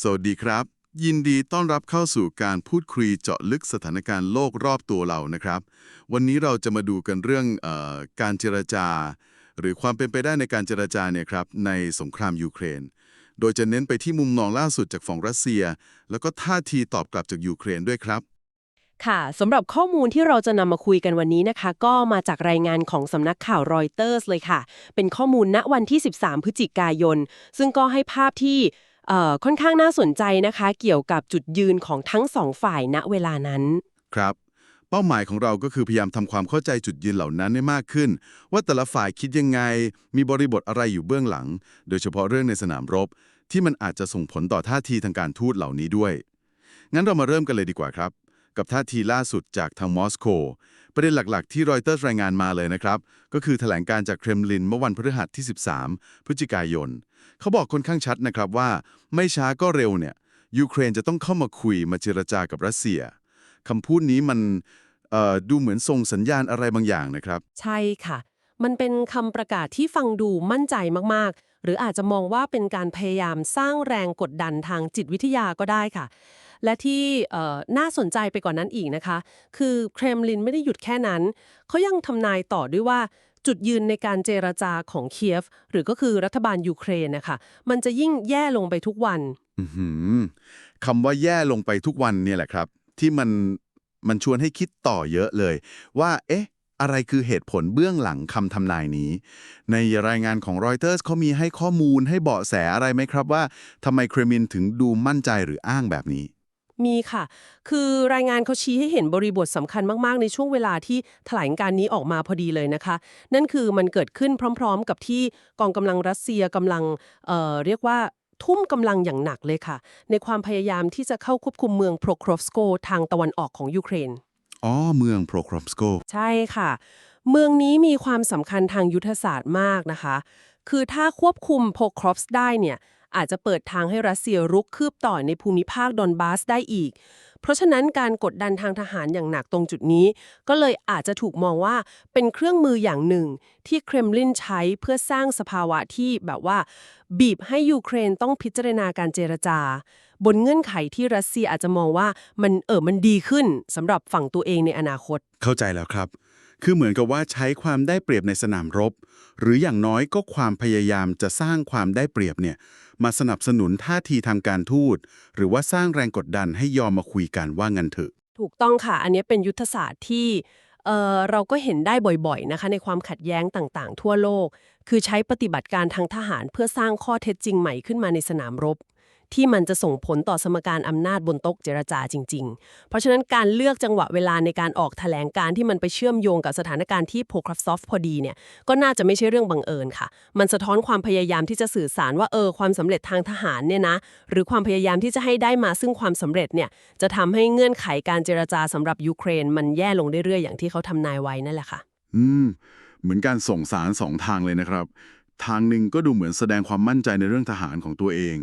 สวัสดีครับ ยินดีต้อนรับเข้าสู่การพูดคุยเจาะลึกสถานการณ์โลกรอบตัวเรานะครับ วันนี้เราจะมาดูกันเรื่องออการเจรจา หรือความเป็นไปได้ในการเจรจาเนี่ยครับในสงครามยูเครน โดยจะเน้นไปที่มุมมองล่าสุดจากฝั่งรัสเซีย แล้วก็ท่าทีตอบกลับจากยูเครนด้วยครับค่ะสำหรับข้อมูลที่เราจะนำมาคุยกันวันนี้นะคะ ก็มาจากรายงานของสำนักข่าวรอยเตอร์สเลยค่ะ เป็นข้อมูลณวันที่ 13 พฤศจิกายน ซึ่งก็ให้ภาพที่ ค่อนข้างน่าสนใจนะคะ เกี่ยวกับจุดยืนของทั้งสองฝ่ายณเวลานั้น ครับ เป้าหมายของเราก็คือพยายามทำความเข้าใจจุดยืนเหล่านั้นให้มากขึ้น ว่าแต่ละฝ่ายคิดยังไง มีบริบทอะไรอยู่เบื้องหลัง โดยเฉพาะเรื่องในสนามรบ ที่มันอาจจะส่งผลต่อท่าทีทางการทูตเหล่านี้ด้วย งั้นเรามาเริ่มกันเลยดีกว่าครับ กับท่าทีล่าสุดจากทางมอสโก ประเด็นหลักๆ ที่รอยเตอร์รายงานมาเลยนะครับ ก็คือแถลงการจากเครมลินเมื่อวันพฤหัสที่ 13 พฤศจิกายน เขาบอกค่อนข้างชัดนะครับว่า ไม่ช้าก็เร็วเนี่ยยูเครนจะต้องเข้ามาคุยมาเจรจากับรัสเซียคำพูดนี้มันดูเหมือนส่งสัญญาณอะไรบางอย่างนะครับ ใช่ค่ะ มันเป็นคำประกาศที่ฟังดูมั่นใจมากๆ หรืออาจจะมองว่าเป็นการพยายามสร้างแรงกดดันทางจิตวิทยาก็ได้ค่ะ และที่น่าสนใจไปกว่านั้นอีกนะคะ คือเครมลินไม่ได้หยุดแค่นั้น เขายังทำนายต่อด้วยว่าจุดยืนในการเจรจาของเคียฟ หรือก็คือรัฐบาลยูเครนนะคะมันจะยิ่งแย่ลงไปทุกวันคำว่าแย่ลงไปทุกวันเนี่ยแหละครับ ที่มันมันชวนให้คิดต่อเยอะเลย ว่า เอ๊ะ อะไรคือเหตุผลเบื้องหลังคำทำนายนี้ ในรายงานของรอยเตอร์สเขามีให้ข้อมูลให้เบาะแสอะไรไหมครับว่าทำไมเครมินถึงดูมั่นใจหรืออ้างแบบนี้ มีค่ะ คือรายงานเขาชี้ให้เห็นบริบทสำคัญมาก ๆ ในช่วงเวลาที่แถลงการนี้ออกมาพอดีเลยนะคะ นั่นคือมันเกิดขึ้นพร้อม ๆ กับที่กองกำลังรัสเซียกำลังเอ่อเรียกว่าทุ่มกำลังอย่างหนักเลยค่ะ ในความพยายามที่จะเข้าควบคุมเมืองโพรโครฟสโกทางตะวันออกของยูเครน อ๋อ เมืองโปรครอมสโก ใช่ค่ะ เมืองนี้มีความสำคัญทางยุทธศาสตร์มากนะคะ คือถ้าควบคุมโพครอฟส์ได้เนี่ย อาจจะเปิดทางให้รัสเซียรุกคืบต่อในภูมิภาคดอนบาสได้อีก เพราะฉะนั้นการกดดันทางทหารอย่างหนักตรงจุดนี้ ก็เลยอาจจะถูกมองว่าเป็นเครื่องมืออย่างหนึ่ง ที่เครมลินใช้เพื่อสร้างสภาวะที่แบบว่า บีบให้ยูเครนต้องพิจารณาการเจรจา บนเงื่อนไขที่รัสเซียอาจจะมองว่ามันเออมันดีขึ้นสำหรับฝั่งตัวเองในอนาคต เข้าใจแล้วครับคือเหมือนกับว่าใช้ความได้เปรียบในสนามรบ หรืออย่างน้อยก็ความพยายามจะสร้างความได้เปรียบเนี่ย มาสนับสนุนท่าทีทางการทูต หรือว่าสร้างแรงกดดันให้ยอมมาคุยกันว่างันเถอะ ถูกต้องค่ะ อันนี้เป็นยุทธศาสตร์ที่เออเราก็เห็นได้บ่อยๆนะคะในความขัดแย้งต่างๆ ทั่วโลก คือใช้ปฏิบัติการทางทหารเพื่อสร้างข้อเท็จจริงใหม่ขึ้นมาในสนามรบ ที่มันจะส่งผลต่อสมการอำนาจบนโต๊ะเจรจาจริง ๆ เพราะฉะนั้นการเลือกจังหวะเวลาในการออกแถลงการที่มันไปเชื่อมโยงกับสถานการณ์ที่โพครฟซอฟพอดีเนี่ยก็น่าจะไม่ใช่เรื่องบังเอิญค่ะ มันสะท้อนความพยายามที่จะสื่อสารว่าเออความสำเร็จทางทหารเนี่ยนะหรือความพยายามที่จะให้ได้มาซึ่งความสำเร็จเนี่ยจะทำให้เงื่อนไขการเจรจาสำหรับยูเครน มันแย่ลงเรื่อยๆอย่างที่เขาทำนายไว้นั่นแหละค่ะ อืม เหมือนการส่งสารสองทางเลยนะครับ ทางหนึ่งก็ดูเหมือนแสดงความมั่นใจในเรื่องทหารของตัวเอง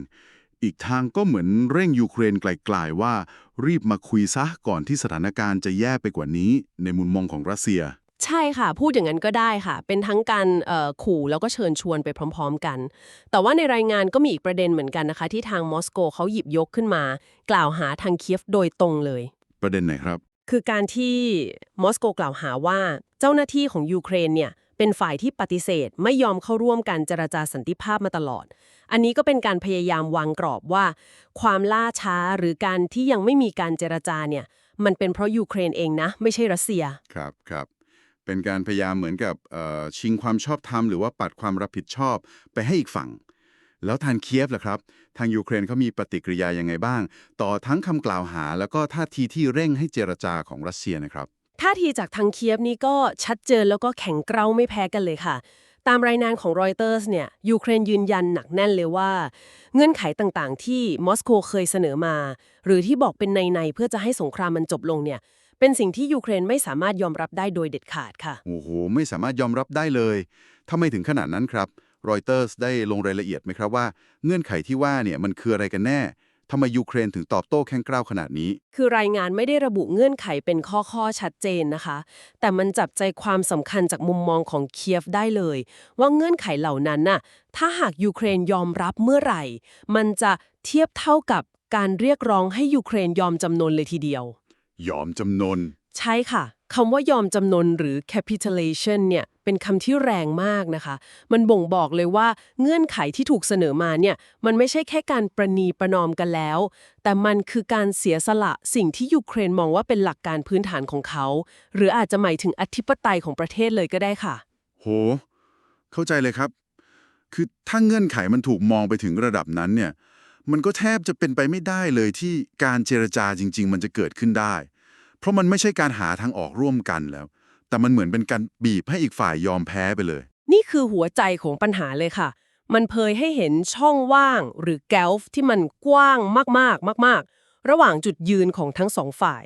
อีกทางก็เหมือนเร่งยูเครนไกลๆว่า รีบมาคุยซะก่อนที่สถานการณ์จะแย่ไปกว่านี้ ในมุมมองของรัสเซีย ใช่ค่ะ พูดอย่างนั้นก็ได้ค่ะ เป็นทั้งการเอ่อขู่แล้วก็เชิญชวนไปพร้อม ๆ กัน แต่ว่าในรายงานก็มีอีกประเด็นเหมือนกันนะคะ ที่ทางมอสโกเขาหยิบยกขึ้นมา กล่าวหาทางเคียฟโดยตรงเลย ประเด็นไหนครับ คือการที่มอสโกกล่าวหาว่าเจ้าหน้าที่ของยูเครนเนี่ยเป็นฝ่ายที่ปฏิเสธไม่ยอมเข้าร่วมการเจรจาสันติภาพมาตลอด อันนี้ก็เป็นการพยายามวางกรอบว่า ความล่าช้าหรือการที่ยังไม่มีการเจรจาเนี่ย มันเป็นเพราะยูเครนเองนะ ไม่ใช่รัสเซีย ครับครับ เป็นการพยายามเหมือนกับเอ่อชิงความชอบธรรมหรือว่าปัดความรับผิดชอบไปให้อีกฝั่ง แล้วทางเคียฟล่ะครับ ทางยูเครนเขามีปฏิกิริยายังไงบ้าง ต่อทั้งคำกล่าวหา แล้วก็ท่าทีที่เร่งให้เจรจาของรัสเซียนะครับท่าทีจากทางเคียฟนี่ก็ชัดเจนแล้วก็แข็งเกร้าไม่แพ้กันเลยค่ะ ตามรายงานของรอยเตอร์สเนี่ยยูเครนยืนยันหนักแน่นเลยว่า เงื่อนไขต่างๆ ที่มอสโกเคยเสนอมา หรือที่บอกเป็นใน ๆ เพื่อจะให้สงครามมันจบลงเนี่ยเป็นสิ่งที่ยูเครนไม่สามารถยอมรับได้โดยเด็ดขาดค่ะ โอ้โห ไม่สามารถยอมรับได้เลยทำไม่ถึงขนาดนั้นครับรอยเตอร์สได้ลงรายละเอียดไหมครับว่า เงื่อนไขที่ว่าเนี่ยมันคืออะไรกันแน่ ทำไมยูเครนถึงตอบโต้แข็งกร้าวขนาดนี้ คือรายงานไม่ได้ระบุเงื่อนไขเป็นข้อๆ ชัดเจนนะคะ แต่มันจับใจความสำคัญจากมุมมองของเคียฟได้เลย ว่าเงื่อนไขเหล่านั้นน่ะถ้าหากยูเครนยอมรับเมื่อไหร่ มันจะเทียบเท่ากับการเรียกร้องให้ยูเครนยอมจำนนเลยทีเดียว ยอมจำนน ใช่ค่ะคำว่ายอมจำนนหรือ capitulation เนี่ยเป็นคำที่แรงมากนะคะ มันบ่งบอกเลยว่าเงื่อนไขที่ถูกเสนอมาเนี่ยมันไม่ใช่แค่การประนีประนอมกันแล้ว แต่มันคือการเสียสละสิ่งที่ยูเครนมองว่าเป็นหลักการพื้นฐานของเขา หรืออาจจะหมายถึงอธิปไตยของประเทศเลยก็ได้ค่ะ โห เข้าใจเลยครับ คือถ้าเงื่อนไขมันถูกมองไปถึงระดับนั้นเนี่ยมันก็แทบจะเป็นไปไม่ได้เลยที่การเจรจาจริง ๆ มันจะเกิดขึ้นได้ เพราะมันไม่ใช่การหาทางออกร่วมกันแล้ว แต่มันเหมือนเป็นการบีบให้อีกฝ่ายยอมแพ้ไปเลย นี่คือหัวใจของปัญหาเลยค่ะ มันเผยให้เห็นช่องว่าง หรือแกลฟที่มันกว้างมากๆ มาก ๆ ระหว่างจุดยืนของทั้งสองฝ่าย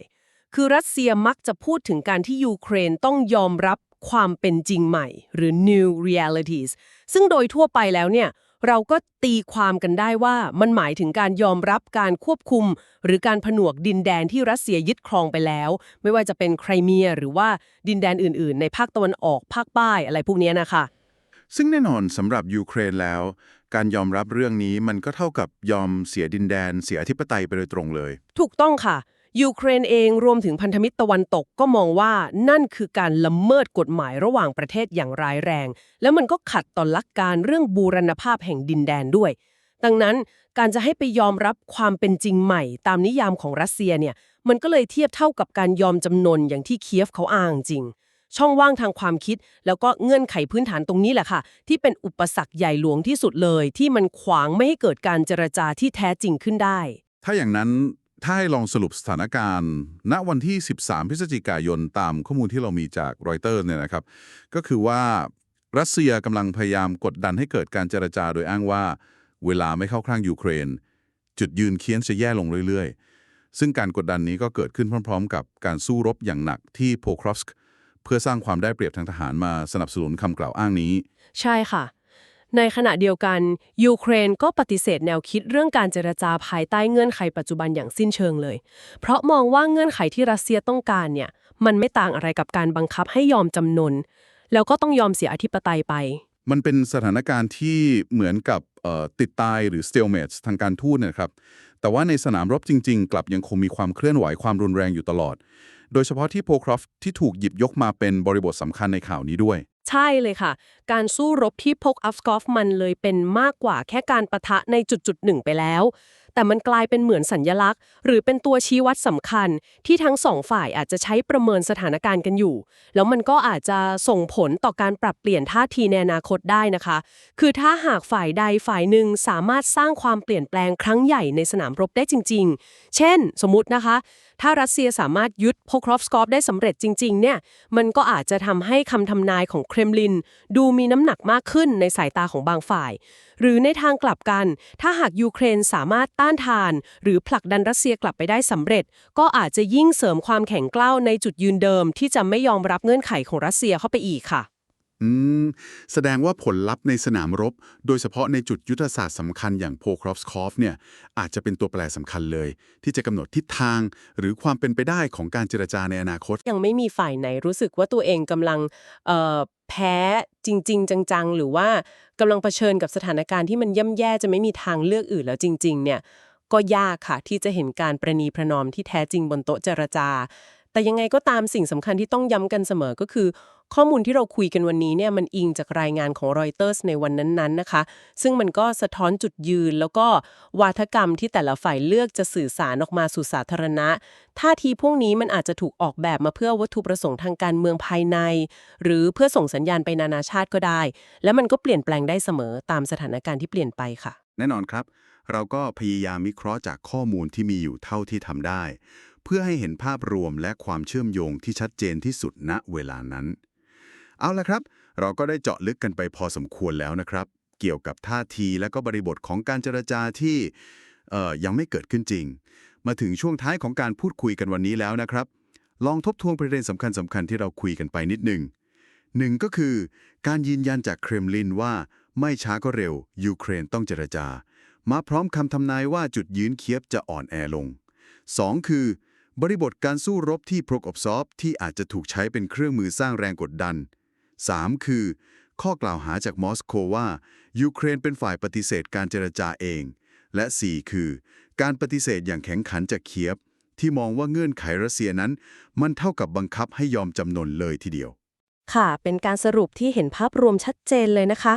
คือรัสเซียมักจะพูดถึงการที่ยูเครนต้องยอมรับความเป็นจริงใหม่ หรือ new realities ซึ่งโดยทั่วไปแล้วเนี่ย เราก็ตีความกันได้ว่ามันหมายถึงการยอมรับการควบคุม หรือการผนวกดินแดนที่รัสเซียยึดครองไปแล้ว ไม่ว่าจะเป็นไครเมีย หรือว่าดินแดนอื่น ๆ ในภาคตะวันออกภาคใต้อะไรพวกเนี้ยนะคะ ซึ่งแน่นอนสำหรับยูเครนแล้ว การยอมรับเรื่องนี้มันก็เท่ากับยอมเสียดินแดน เสียอธิปไตยไปโดยตรงเลย ถูกต้องค่ะ ยูเครนเองรวมถึงพันธมิตรตะวันตกก็มองว่านั่นคือการละเมิดกฎหมายระหว่างประเทศอย่างร้ายแรง แล้วมันก็ขัดต่อหลักการเรื่องบูรณภาพแห่งดินแดนด้วย ดังนั้นการจะให้ไปยอมรับความเป็นจริงใหม่ ตามนิยามของรัสเซียเนี่ยมันก็เลยเทียบเท่ากับการยอมจำนนอย่างที่เคียฟเขาอ้างจริง ช่องว่างทางความคิด แล้วก็เงื่อนไขพื้นฐานตรงนี้แหละค่ะ ที่เป็นอุปสรรคใหญ่หลวงที่สุดเลย ที่มันขวางไม่ให้เกิดการเจรจาที่แท้จริงขึ้นได้ ถ้าอย่างนั้น ถ้าให้ลองสรุปสถานการณ์ ณวันที่ 13 พฤศจิกายนตามข้อมูลที่เรามีจากรอยเตอร์เนี่ยนะครับ ก็คือว่ารัสเซียกำลังพยายามกดดันให้เกิดการเจรจาโดยอ้างว่า เวลาไม่เข้าข้างยูเครน จุดยืนเคียนจะแย่ลงเรื่อยๆ ซึ่งการกดดันนี้ก็เกิดขึ้นพร้อม ๆ กับการสู้รบอย่างหนักที่โพครอฟสก์เพื่อสร้างความได้เปรียบทางทหารมาสนับสนุนคำกล่าวอ้างนี้ ใช่ค่ะ ในขณะเดียวกัน ยูเครนก็ปฏิเสธแนวคิดเรื่องการเจรจาภายใต้เงื่อนไขปัจจุบันอย่างสิ้นเชิงเลย เพราะมองว่าเงื่อนไขที่รัสเซียต้องการเนี่ย มันไม่ต่างอะไรกับการบังคับให้ยอมจำนน แล้วก็ต้องยอมเสียอธิปไตยไป มันเป็นสถานการณ์ที่เหมือนกับติดตายหรือ stalemate ทางการทูตนยครับ แต่ว่าในสนามรบจริง ๆ กลับยังคงมีความเคลื่อนไหวความรุนแรงอยู่ตลอด โดยเฉพาะที่โพครอฟที่ถูกหยิบยกมาเป็นบริบทสำคัญในข่าวนี้ด้วย ใช่เลยค่ะ การสู้รบที่พกอัฟกอฟมันเลยเป็นมากกว่าแค่การประทะในจุดจุดหนึ่งไปแล้ว แต่มันกลายเป็นเหมือนสัญญลักษณ์ หรือเป็นตัวชี้วัดสำคัญ ที่ทั้งสองฝ่ายอาจจะใช้ประเมินสถานการณ์กันอยู่ แล้วมันก็อาจจะส่งผลต่อการปรับเปลี่ยนท่าทีในอนาคตได้นะคะ คือถ้าหากฝ่ายใดฝ่ายหนึ่งสามารถสร้างความเปลี่ยนแปลงครั้งใหญ่ในสนามรบได้จริง ๆ เช่น สมมตินะคะ ถ้ารัสเซียสามารถยึดโพครอฟสกอฟได้สำเร็จจริง ๆ เนี่ย มันก็อาจจะทำให้คำทำนายของเครมลิน ดูมีน้ำหนักมากขึ้นในสายตาของบางฝ่าย หรือในทางกลับกัน ถ้าหากยูเครนสามารถตานทาน หรือผลักดันรัสเซียกลับไปได้สำเร็จ ก็อาจจะยิ่งเสริมความแข็งกร้าวในจุดยืนเดิม ที่จะไม่ยอมรับเงื่อนไขของรัสเซียเข้าไปอีกค่ะ อืม แสดงว่าผลลัพธ์ในสนามรบ โดยเฉพาะในจุดยุทธศาสตร์สำคัญอย่างโพครอฟสคอฟเนี่ยอาจจะเป็นตัวแปรสำคัญเลย ที่จะกำหนดทิศทาง หรือความเป็นไปได้ของการเจรจาในอนาคต ยังไม่มีฝ่ายไหนรู้สึกว่าตัวเองกำลังเอ่อแพ้จริง ๆ จัง ๆ หรือว่ากำลังเผชิญกับสถานการณ์ที่มันย่ำแย่จะไม่มีทางเลือกอื่นแล้วจริง ๆ เนี่ยก็ยากค่ะที่จะเห็นการประนีประนอมที่แท้จริงบนโต๊ะเจรจา แต่ยังไงก็ตามสิ่งสำคัญที่ต้องย้ำกันเสมอก็คือ ข้อมูลที่เราคุยกันวันนี้เนี่ยมันอิงจากรายงานของรอยเตอร์สในวันนั้นๆนะคะ ซึ่งมันก็สะท้อนจุดยืน แล้วก็วาทกรรมที่แต่ละฝ่ายเลือกจะสื่อสารออกมาสู่สาธารณะ ท่าทีพวกนี้มันอาจจะถูกออกแบบมาเพื่อวัตถุประสงค์ทางการเมืองภายใน หรือเพื่อส่งสัญญาณไปนานาชาติก็ได้ และมันก็เปลี่ยนแปลงได้เสมอตามสถานการณ์ที่เปลี่ยนไปค่ะ แน่นอนครับ เราก็พยายามวิเคราะห์จากข้อมูลที่มีอยู่เท่าที่ทำได้ เพื่อให้เห็นภาพรวมและความเชื่อมโยงที่ชัดเจนที่สุดณเวลานั้น เอาละครับ เราก็ได้เจาะลึกกันไปพอสมควรแล้วนะครับ เกี่ยวกับท่าทีและก็บริบทของการเจรจาที่ยังไม่เกิดขึ้นจริง มาถึงช่วงท้ายของการพูดคุยกันวันนี้แล้วนะครับ ลองทบทวนประเด็นสำคัญสำคัญๆที่เราคุยกันไปนิดหนึ่งหนึ่งก็คือ การยืนยันจากเครมลินว่าไม่ช้าก็เร็ว ยูเครนต้องเจรจา มาพร้อมคำทำนายว่าจุดยืนเคียบจะอ่อนแอลง 2. คือบริบทการสู้รบที่โปรกอบซอฟที่อาจจะถูกใช้เป็นเครื่องมือสร้างแรงกดดัน 3. คือ ข้อกล่าวหาจากมอสโกว่า ยูเครนเป็นฝ่ายปฏิเสธการเจรจาเอง และ 4 คือ การปฏิเสธอย่างแข็งขันจากเคียบ ที่มองว่าเงื่อนไขรัสเซียนั้น มันเท่ากับบังคับให้ยอมจำนนเลยทีเดียว ค่ะ เป็นการสรุปที่เห็นภาพรวมชัดเจนเลยนะคะ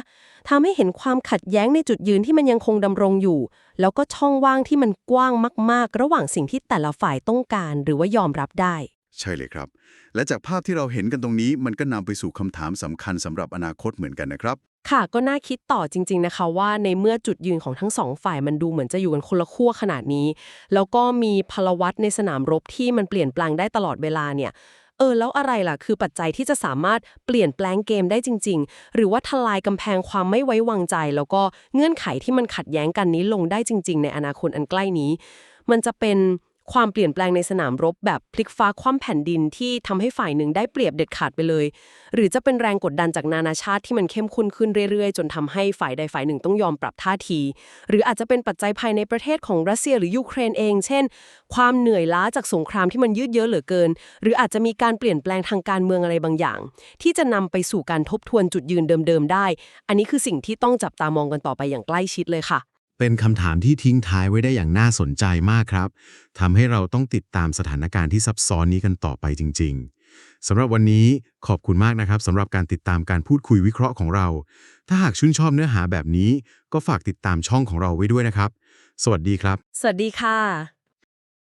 ทำให้เห็นความขัดแย้งในจุดยืนที่มันยังคงดำรงอยู่ แล้วก็ช่องว่างที่มันกว้างมาก ๆ ระหว่างสิ่งที่แต่ละฝ่ายต้องการ หรือว่ายอมรับได้ ใช่เลยครับ และจากภาพที่เราเห็นกันตรงนี้ มันก็นำไปสู่คำถามสำคัญสำหรับอนาคตเหมือนกันนะครับ ค่ะก็น่าคิดต่อจริง ๆนะคะ ว่าในเมื่อจุดยืนของทั้งสองฝ่ายมันดูเหมือนจะอยู่กันคนละขั้วขนาดนี้ แล้วก็มีพลวัตในสนามรบที่มันเปลี่ยนแปลงได้ตลอดเวลาเนี่ยเออแล้วอะไรล่ะ คือปัจจัยที่จะสามารถเปลี่ยนแปลงเกมได้จริง ๆ หรือว่าทลายกำแพงความไม่ไว้วางใจ แล้วก็เงื่อนไขที่มันขัดแย้งกันนี้ลงได้จริง ๆ ในอนาคตอันใกล้นี้ มันจะเป็น ความเปลี่ยนแปลงในสนามรบแบบพลิกฟ้าคว่ำแผ่นดินที่ทำให้ฝ่ายหนึ่งได้เปรียบเด็ดขาดไปเลย หรือจะเป็นแรงกดดันจากนานาชาติที่มันเข้มข้นขึ้นเรื่อยๆ จนทำให้ฝ่ายใดฝ่ายหนึ่งต้องยอมปรับท่าที หรืออาจจะเป็นปัจจัยภายในประเทศของรัสเซียหรือยูเครนเอง เช่น ความเหนื่อยล้าจากสงครามที่มันยืดเยื้อเหลือเกิน หรืออาจจะมีการเปลี่ยนแปลงทางการเมืองอะไรบางอย่าง ที่จะนำไปสู่การทบทวนจุดยืนเดิมๆได้ อันนี้คือสิ่งที่ต้องจับตามองกันต่อไปอย่างใกล้ชิดเลยค่ะ เป็นคำถามที่ทิ้งท้ายไว้ได้อย่างน่าสนใจมากครับทำให้เราต้องติดตามสถานการณ์ที่ซับซ้อนนี้กันต่อไปจริง ๆสำหรับวันนี้ขอบคุณมากนะครับสำหรับการติดตามการพูดคุยวิเคราะห์ของเรา ถ้าหากชื่นชอบเนื้อหาแบบนี้ ก็ฝากติดตามช่องของเราไว้ด้วยนะครับ สวัสดีครับ สวัสดีค่ะ